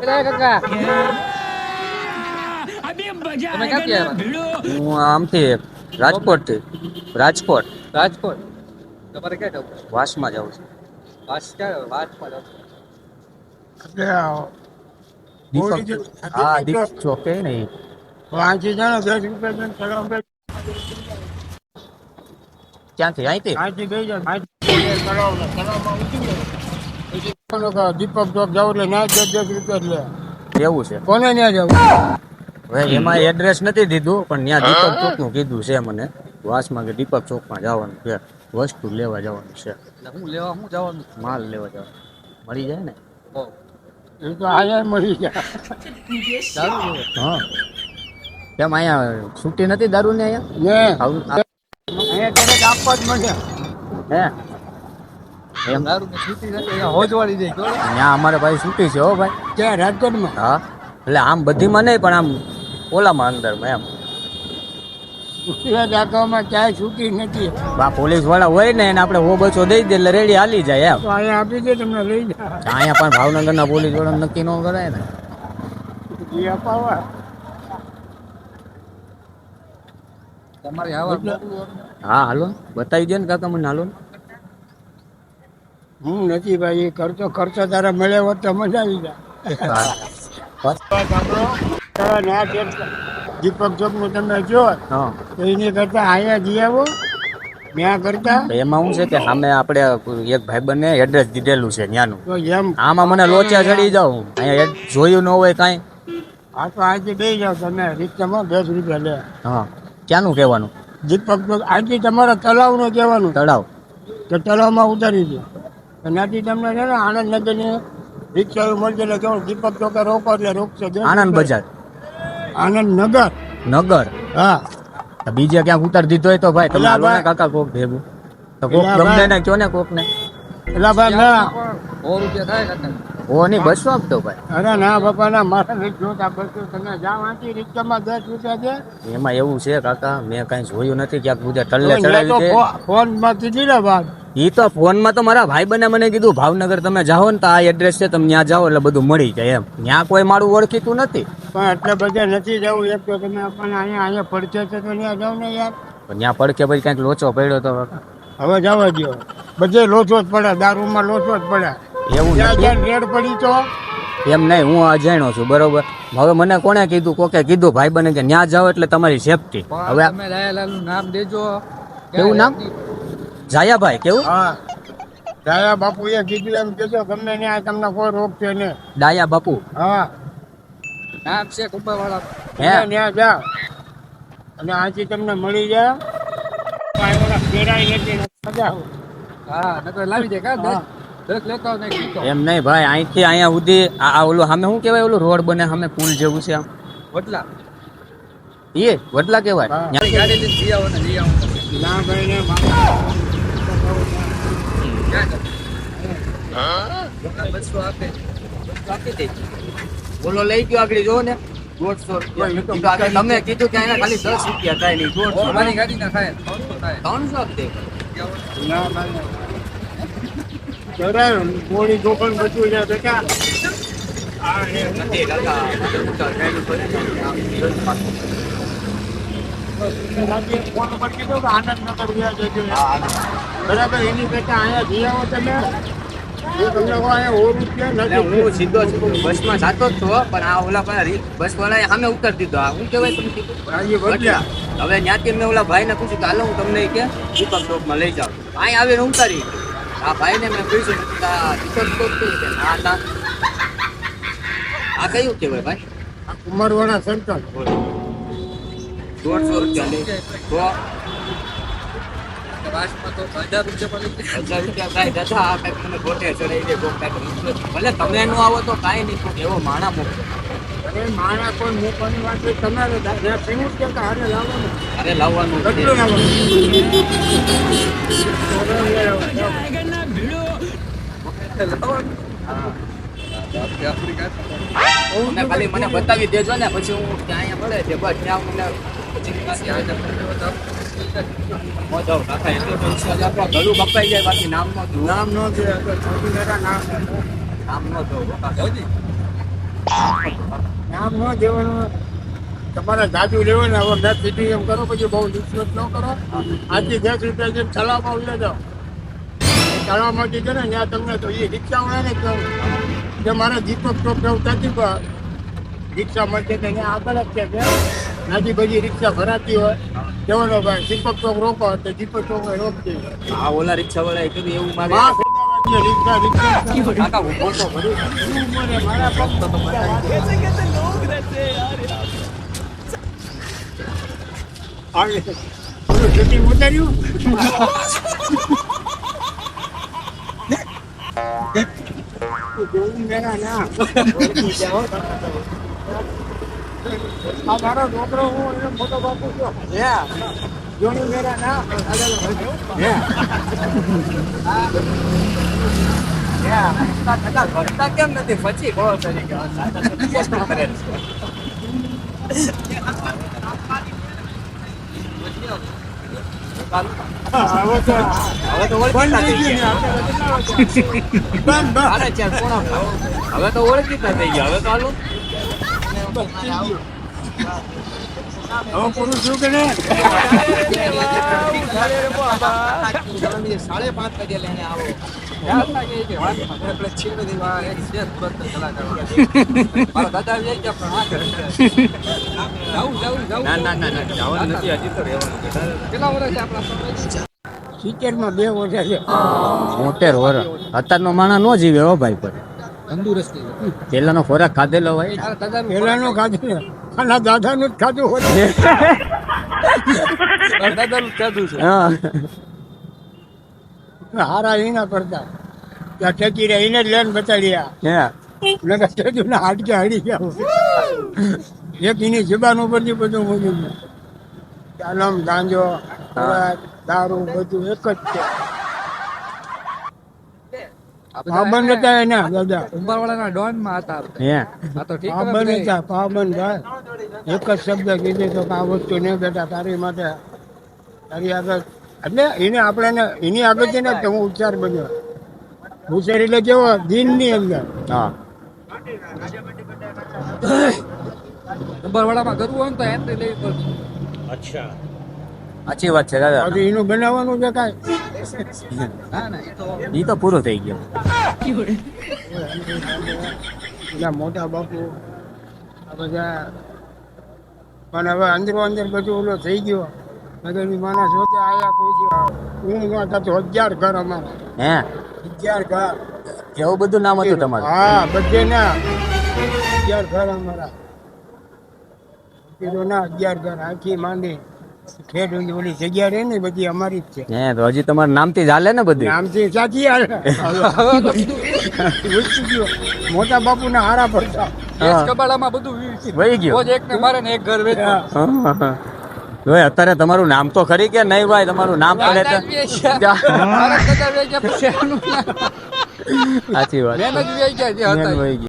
કાકા તમે ક્યાંથી આવ્યા હું આમથી રાજકોટ રાજકોટ. રાજકોટ. તમારે ક્યાં જવું વાસમાં જાઉં છું. વાસ ક્યાં? વાસમાં જવું દીપક હા દીપક ચોક કે વાંચી જાણો દસ રૂપિયા. ક્યાંથી? અહીંથી? ગઈ જાય દીપક ચોક જાવ એટલે ના દસ દસ રૂપિયા એટલે એવું છે? કોને ત્યાં જવું? હવે એમાં એડ્રેસ નથી દીધું પણ ત્યાં દીપક ચોકનું કીધું છે મને. વાસમાં કે દીપક ચોકમાં જવાનું છે. વસ્તુ લેવા જવાનું છે. હું લેવા હું જવાનું માલ લેવા જવાનું. મળી જાય ને? એ તો આયા મળી જાય. હા. કેમ અહીંયા છૂટી નથી દારૂ ને. અહીંયા અહીંયા ક્યારેક આપવા જ મળે. હે? એમ? દારૂ ને છૂટી નથી હોજવાળી જાય ત્યાં અમારે ભાઈ છૂટી છે હો ભાઈ. ક્યાં રાજકોટમાં? હા. એટલે આમ બધીમાં નહીં પણ આમ ઓલામાં અંદરમાં એમ. દાખવામાં ક્યાંય છૂટી નથી. બા પોલીસવાળા હોય ને એને આપણે હો બચો દઈ દે એટલે રેડી હાલી જાય એમ. અહીંયા આપી દે તમને લઈ જાય અહીંયા પણ ભાવનગરના પોલીસવાળા નક્કી ન કરાય ને. એ અપાવા તમારે હા હાલો. બતાવી દે ને કાકા મને હાલો ને. હું નથી ભાઈ એ ખર્ચો તારા મળ્યો હોત તો મજા આવી જાય. હા. ચોકનું દીપક તમે જો હા. તો એની કરતા અહીંયા જઈ આવો. ત્યાં કરતા. એમાં શું છે કે સામે આપણે એક ભાઈબંધને એડ્રેસ દીધેલું છે ત્યાંનું તો એમ આમાં મને લોચા ચડી જાઉં અહીંયા જોયું ન હોય કાંઈ. આ તો અહીંથી બે જાઓ તમે. રિક્ષામાં દસ રૂપિયા લે. હા. ક્યાંનું કહેવાનું? દીપક ચોક અહીંથી તમારા તળાવનું કહેવાનું. તળાવ. તો તળાવમાં ઉતારી દો. એનાથી તમને છે ને આનંદ નગરની રિક્ષા મળશે એટલે કેવું દીપક ચોકે રોકો એટલે રોકશે. રૂપિયા. બજાર. આનંદ નગર. નગર? હા. બીજે ક્યાંક ઉતાર દીધો હોય તો ભાઈ તમે હાલો ને કાકા કોક ભેગું. તો કોક ગમે ને કયો ને કોક ને એટલે ભાઈ ના. સો રૂપિયા થાય કાકા ઓ નહીં બસો આપતો ભાઈ. અરે ના બાપા ના મારા જોતા બસો તમે જા વાંચી રિક્ષામાં દસ રૂપિયા છે એમાં એવું છે કાકા મેં કઈ જોયું નથી ક્યાંક બધે ટલ્લે ચડાવી દે ફોનમાં કીધી ને ઈ તો ફોનમાં તો મારા ભાઈ બને મને કીધું ભાવનગર તમે જાઓ ને તો આ એડ્રેસ છે તમે ત્યાં જાઓ એટલે બધું મળી જાય. એમ. ત્યાં કોઈ મારું ઓળખીતું નથી. પણ એટલે બધે નથી જવું એક તો તમે આપણને અહીંયા અહીંયા પડખે છે તો ત્યાં જાઓ ને યાર. પણ ત્યાં પડખે પછી કાંઈક લોચો પડ્યો તો હવે જવા દો બધે લોચો જ પડે દારૂમાં લોચો જ પડે એવું ત્યાં રેડ પડી તો? એમ નહીં હું અજાણ્યો છું બરોબર. હવે મને કોણે કીધું? કોકે કીધું ભાઈ બને કે ત્યાં જાઓ એટલે તમારી સેફટી હવે તમે નામ દેજો. કેવું નામ? જાયાભાઈ કેવું? હા. બાપુ એ કીધું એમ કીધું ગમે ત્યાં તમને કોઈ રોગ છે ને ડાયા બાપુ. હા. નામ છે કુંભાવાળા હે? ત્યાં જાઓ અને આથી તમને મળી જાય. નથી ને હા નકર લાવી દે કા ને લીધો. એમ નહીં ભાઈ અહીંથી અહીંયા સુધી આ આ ઓલું સામે શું કહેવાય? ઓલું રોડ બને સામે પુલ જેવું છે આમ. વડલા. એ વડલા કહેવાય. હા. ગાડી લઈને જઈ આવો ને જઈ આવો ના ભાઈ ને? બસો આપે આપી દે. ઓલો લઈ ગયો આગળ જો ને. દોઢસો રૂપિયા. કીધું તમે કીધું કે અહીંયા ખાલી દસ રૂપિયા થાય નહીં દોઢસો. મારી ગાડી ના થાય ત્રણસો આપી દે. ના ભાઈ હા બરાબર એની કરતા અહીંયા જઈ આવો તમે. હું હું સીધો બસમાં જતો જ છો પણ આ ઓલા પણ બસ વાળાએ સામે ઉતારી દીધો. આ શું કહેવાય તમે હવે ત્યાંથી મેં ઓલા ભાઈને પૂછ્યું કે હાલો હું તમને કે દીપક ચોકમાં લઈ જાઉં. અહીં આવીને ઉતારી આ ભાઈને મેં પૂછ્યું આ દીપક ચોક કયું છે? ના ના આ કયું કહેવાય ભાઈ? આ કુમારવાડા સેન્ટર. દોઢસો રૂપિયા તો ભલે તમે નો આવો તો કાંઈ નહીં પણ એવો માણા મોકલો અરે મારા કોઈ મૂકવાની વાત છે? તમારે પીવું કે હારે લાવવાનું. અરે લાવવાનું. કેટલું લાવવાનું? હા. તમે ખાલી મને બતાવી દેજો ને પછી હું ત્યાં પડે છે બસ ત્યાં મને ગળું જાય બાકી નામ નો નામ નો નામ નો નામ ન દેવાનું તમારે જાજુ લેવું ને હવે સીટી એમ કરો પછી બહુ રિશ્વત ન કરો. આજથી દસ રૂપિયા જેમ તળાવમાં લે જાઓ તળાવમાંથી છે ને ત્યાં તમને તો એ રિક્ષા વાળા ને કહું. કે મારે દીપક ચોક ત્યાંથી રિક્ષા મળશે તો અહીંયા આગળ જ છે નાજી બધી રિક્ષા ભરાતી હોય જવાનો ભાઈ દીપક ચોક રોકો તો દીપક ચોક રોકતી આ ઓલા રિક્ષા વાળા કીધું એવું મારે રિક્ષા રિક્ષા. કાકા. મને તો ના. આ મારો છોકરો હું એનો મોટો બાપુ છું જોયું મેરા ના હે. કેમ નથી? પછી કહો તરીકે. હવે તો ઓળખીતા થઈ ગયા. હવે તો ઓળખીતા ગયા હવે પૂરું શું કે સાડે પાંચ વાગે લઈને આવો. મારા દાદા આવી ગયા પણ આ ઘરે છે. જાવું જાવું જાવું ના ના ના ના જવાનું નથી હજી તો રહેવાનું કેટલા વર્ષ છે આપણા સમય? સિત્તેરમાં બે વર્ષ છે. મોટેર વર અત્યારનો માણસ નો જીવે હો ભાઈ પર. તંદુરસ્તી પેલાનો ખોરાક ખાધેલો હોય. તારા દાદાનું પહેલાનું ખાધું આના દાદાનું જ ખાધું હોય. દાદાનું ખાધું છે. હા. હારા એના કરતા. ત્યાં ઠેકી રહ્યા એને જ લેન બતાડ્યા હે. નકર ઠેકીને હાડકે હાડી ગયા. એક એની જબાન ઉપરથી બધું મૂક્યું. ચાલમ ગાંજો દારૂ બધું એક જ છે. પાબંદ હતા એના દાદા. ઉંબારવાળાના ડોનમાં હતા હે. આ તો ઠીક પાબંદ હતા પાબંદ ભાઈ એક જ શબ્દ કીધું તો આ વસ્તુ નહીં બેટા તારી માટે તારી આગળ. એટલે એને આપણે એની આગળ છે ને તો હું ઉચ્ચાર બન્યો. ઉચ્ચાર એટલે કેવો? દિનની અંદર. હા. ઉંબારવાળામાં કરવું હોય તો એન્ટ્રી લેવી પડશે સાચી વાત છે દાદા. એનું બનાવવાનું છે કાંઈ? એ તો પૂરું થઈ ગયું. એના મોટા બાપુ આ બધા પણ હવે અંદરો અંદર બધું ઓલો થઈ ગયો. નગરની માણસ હોતે આયા કોઈ હું ન થતો હજાર ઘર અમારા. હે? હજાર ઘર. એવું બધું નામ હતું તમારું? હા બધે ના. અગિયાર ઘર અમારા. કીધું ના અગિયાર ઘર આખી માંડી. ખેડ ઓલી જગ્યા રહે ને બધી અમારી જ છે. હે તો હજી તમારું નામથી જ હાલે ને બધું? નામથી સાચી યાર મોટા બાપુ હારા પડતા કબાડામાં બધું વહી ગયું. રોજ એકને મારે ને એક ઘર વેચે. હવે અત્યારે તમારું નામ તો ખરી કે નહીં ભાઈ? તમારું નામ પડે. સાચી વાત.